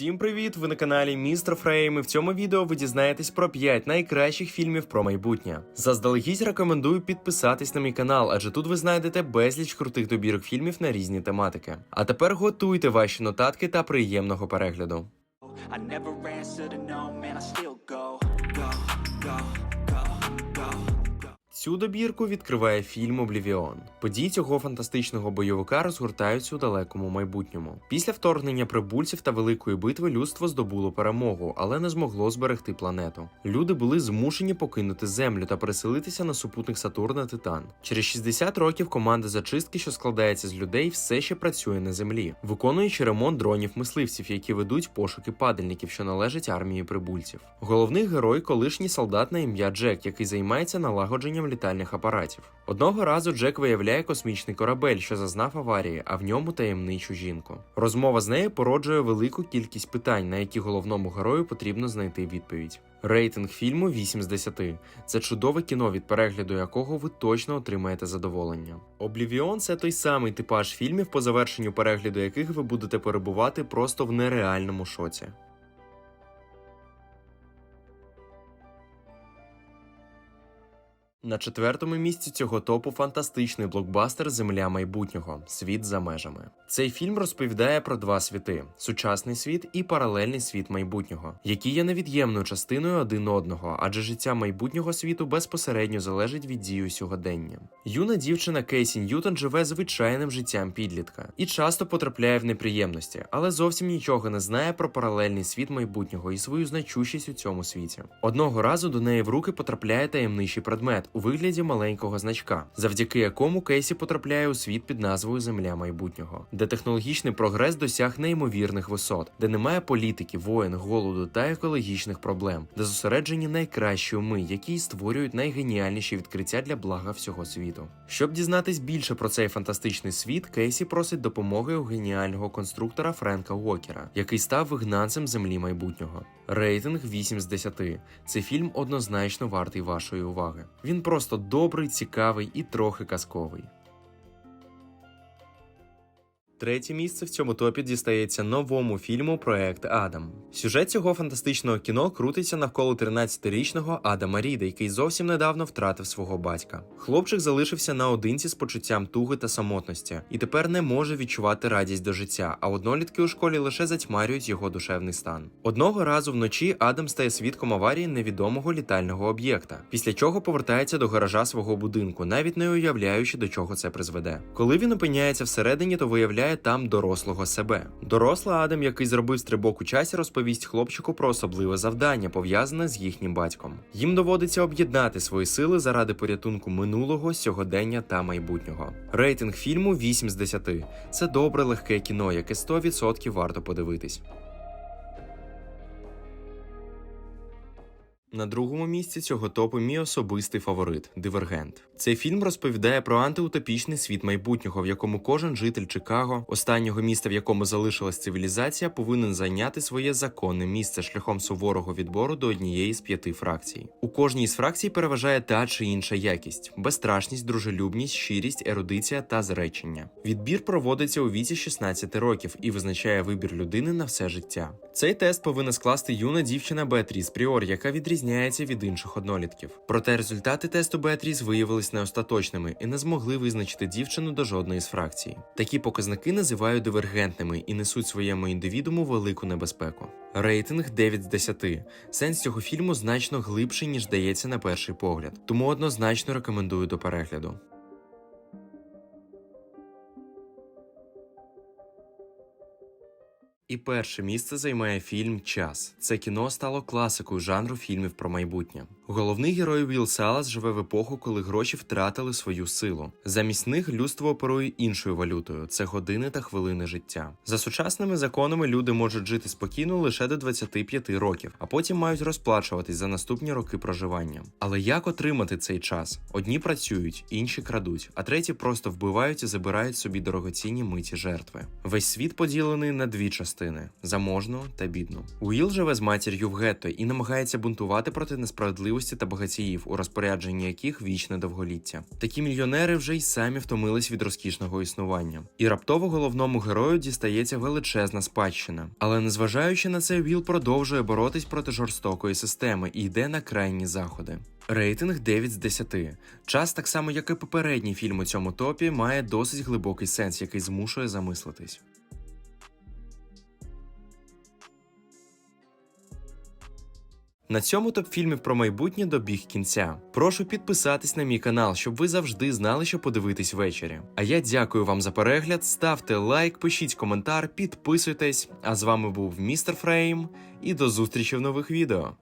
Всім привіт! Ви на каналі Містер Фрейм. і В цьому відео ви дізнаєтесь про 5 найкращих фільмів про майбутнє. Заздалегідь рекомендую підписатись на мій канал, адже тут ви знайдете безліч крутих добірок фільмів на різні тематики. А тепер готуйте ваші нотатки та приємного перегляду. I never Цю добірку відкриває фільм Облівіон. Події цього фантастичного бойовика розгортаються у далекому майбутньому. Після вторгнення прибульців та великої битви людство здобуло перемогу, але не змогло зберегти планету. Люди були змушені покинути землю та переселитися на супутник Сатурна Титан. Через 60 років команда зачистки, що складається з людей, все ще працює на землі, виконуючи ремонт дронів мисливців, які ведуть пошуки падальників, що належать армії прибульців. Головний герой колишній солдат на ім'я Джек, який займається налагодженням літальних апаратів. Одного разу Джек виявляє космічний корабель, що зазнав аварії, а в ньому таємничу жінку. Розмова з нею породжує велику кількість питань, на які головному герою потрібно знайти відповідь. Рейтинг фільму 8 з 10. Це чудове кіно, від перегляду якого ви точно отримаєте задоволення. Облівіон це той самий типаж фільмів, по завершенню перегляду яких ви будете перебувати просто в нереальному шоці. На четвертому місці цього топу фантастичний блокбастер Земля майбутнього Світ за межами. Цей фільм розповідає про два світи: сучасний світ і паралельний світ майбутнього, які є невід'ємною частиною один одного, адже життя майбутнього світу безпосередньо залежить від дії сьогодення. Юна дівчина Кейсі Ньютон живе звичайним життям підлітка і часто потрапляє в неприємності, але зовсім нічого не знає про паралельний світ майбутнього і свою значущість у цьому світі. Одного разу до неї в руки потрапляє таємничий предмет у вигляді маленького значка, завдяки якому Кейсі потрапляє у світ під назвою Земля майбутнього, де технологічний прогрес досяг неймовірних висот, де немає політики, воєн, голоду та екологічних проблем, де зосереджені найкращі уми, які створюють найгеніальніші відкриття для блага всього світу. Щоб дізнатись більше про цей фантастичний світ, Кейсі просить допомоги у геніального конструктора Френка Уокера, який став вигнанцем землі майбутнього. Рейтинг 8 з 10. Цей фільм однозначно вартий вашої уваги. Він просто добрий, цікавий і трохи казковий. Третє місце в цьому топі дістається новому фільму Проект Адам. Сюжет цього фантастичного кіно крутиться навколо 13-річного Адама Ріда, який зовсім недавно втратив свого батька. Хлопчик залишився наодинці з почуттям туги та самотності, і тепер не може відчувати радість до життя, а однолітки у школі лише затьмарюють його душевний стан. Одного разу вночі Адам стає свідком аварії невідомого літального об'єкта, після чого повертається до гаража свого будинку, навіть не уявляючи, до чого це призведе. Коли він опиняється всередині, то виявляє там дорослого себе. Доросла Адам, який зробив стрибок у часі, розповість хлопчику про особливе завдання, пов'язане з їхнім батьком. Їм доводиться об'єднати свої сили заради порятунку минулого, сьогодення та майбутнього. Рейтинг фільму 8 з 10. Це добре легке кіно, яке 100% варто подивитись. На другому місці цього топу мій особистий фаворит Дивергент. Цей фільм розповідає про антиутопічний світ майбутнього, в якому кожен житель Чикаго, останнього міста, в якому залишилась цивілізація, повинен зайняти своє законне місце шляхом суворого відбору до однієї з п'яти фракцій. У кожній з фракцій переважає та чи інша якість: безстрашність, дружелюбність, щирість, ерудиція та зречення. Відбір проводиться у віці 16 років і визначає вибір людини на все життя. Цей тест повинна скласти юна дівчина Беатріс Пріор, яка відрізняється від інших однолітків. Проте результати тесту Беатріс виявились неостаточними і не змогли визначити дівчину до жодної з фракцій. Такі показники називають дивергентними і несуть своєму індивідуму велику небезпеку. Рейтинг 9 з 10. Сенс цього фільму значно глибший, ніж здається на перший погляд, тому однозначно рекомендую до перегляду. І перше місце займає фільм Час. Це кіно стало класикою жанру фільмів про майбутнє. Головний герой Вілл Салас живе в епоху, коли гроші втратили свою силу. Замість них людство оперує іншою валютою це години та хвилини життя. За сучасними законами люди можуть жити спокійно лише до 25 років, а потім мають розплачуватись за наступні роки проживання. Але як отримати цей час? Одні працюють, інші крадуть, а треті просто вбивають і забирають собі дорогоцінні миті жертви. Весь світ поділений на дві частини: заможну та бідну. Уіл живе з матір'ю в гетто і намагається бунтувати проти несправедливості та багатіїв, у розпорядженні яких вічне довголіття. Такі мільйонери вже й самі втомились від розкішного існування. І раптово головному герою дістається величезна спадщина. Але незважаючи на це, Віл продовжує боротись проти жорстокої системи і йде на крайні заходи. Рейтинг 9 з 10. Час, так само як і попередній фільм у цьому топі, має досить глибокий сенс, який змушує замислитись. На цьому топ фільмів про майбутнє добіг кінця. Прошу підписатись на мій канал, щоб ви завжди знали, що подивитись ввечері. А я дякую вам за перегляд. Ставте лайк, пишіть коментар, підписуйтесь. А з вами був містер Фрейм, і до зустрічі в нових відео.